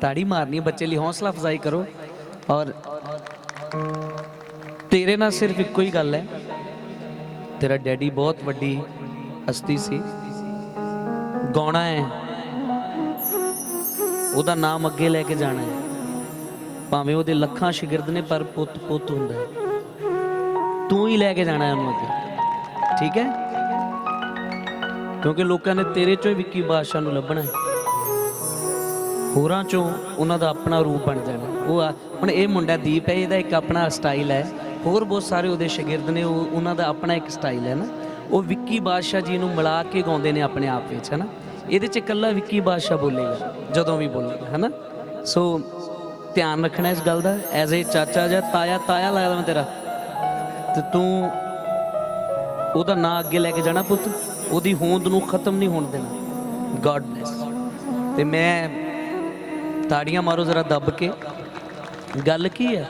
ਤਾੜੀ ਮਾਰਨੀ ਹੈ। ਬੱਚੇ ਲਈ ਹੌਸਲਾ ਅਫਜ਼ਾਈ ਕਰੋ। ਔਰ ਤੇਰੇ ਨਾਲ ਸਿਰਫ ਇੱਕੋ ਹੀ ਗੱਲ ਹੈ। ਤੇਰਾ ਡੈਡੀ ਬਹੁਤ ਵੱਡੀ ਹਸਤੀ ਸੀ। ਗਾਉਣਾ ਹੈ। ਉਹਦਾ ਨਾਮ ਅੱਗੇ ਲੈ ਕੇ ਜਾਣਾ ਹੈ। ਭਾਵੇਂ ਉਹਦੇ ਲੱਖਾਂ ਸ਼ਾਗਿਰਦ ਨੇ, ਪਰ ਪੁੱਤ ਪੁੱਤ ਹੁੰਦਾ ਹੈ। ਤੂੰ ਹੀ ਲੈ ਕੇ ਜਾਣਾ ਹੈ ਉਹਨੂੰ ਅੱਗੇ। ਠੀਕ ਹੈ? ਕਿਉਂਕਿ ਲੋਕਾਂ ਨੇ ਤੇਰੇ ਚੋਂ ਹੀ ਵਿੱਕੀ ਬਾਦਸ਼ਾਹ ਨੂੰ ਲੱਭਣਾ ਹੈ। ਹੋਰਾਂ ਚੋਂ ਉਹਨਾਂ ਦਾ ਆਪਣਾ ਰੂਪ ਬਣ ਜਾਣਾ ਉਹ ਆ- ਹੁਣ ਇਹ ਮੁੰਡਾ ਦੀਪ ਹੈ, ਇਹਦਾ ਇੱਕ ਆਪਣਾ ਸਟਾਈਲ ਹੈ। ਹੋਰ ਬਹੁਤ ਸਾਰੇ ਉਹਦੇ ਸ਼ਾਗਿਰਦ ਨੇ, ਉਹ ਉਹਨਾਂ ਦਾ ਆਪਣਾ ਇੱਕ ਸਟਾਈਲ ਹੈ ਨਾ। ਉਹ ਵਿੱਕੀ ਬਾਦਸ਼ਾਹ ਜੀ ਨੂੰ ਮਿਲਾ ਕੇ ਗਾਉਂਦੇ ਨੇ ਆਪਣੇ ਆਪ ਵਿੱਚ ਹੈ ਨਾ ਇਹਦੇ ਚ ਇਕੱਲਾ ਵਿੱਕੀ ਬਾਦਸ਼ਾਹ ਬੋਲੇਗਾ, ਜਦੋਂ ਵੀ ਬੋਲੇਗਾ ਹੈ ਨਾ ਸੋ, ਧਿਆਨ ਰੱਖਣਾ ਇਸ ਗੱਲ ਦਾ ਐਜ਼ ਏ ਚਾਚਾ ਜਾਂ ਤਾਇਆ ਤਾਇਆ ਲੱਗਦਾ ਮੈਂ ਤੇਰਾ। ਤੇ ਤੂੰ ਉਹਦਾ ਨਾਂ ਅੱਗੇ ਲੈ ਕੇ ਜਾਣਾ ਪੁੱਤ। ਉਹਦੀ ਹੋਂਦ ਨੂੰ ਖਤਮ ਨਹੀਂ ਹੋਣ ਦੇਣਾ। ਗੋਡ ਬlesਸ ਤੇ ਮੈਂ ਤਾੜੀਆਂ ਮਾਰੋ ਜ਼ਰਾ ਦੱਬ ਕੇ। ਗੱਲ ਕੀ ਹੈ?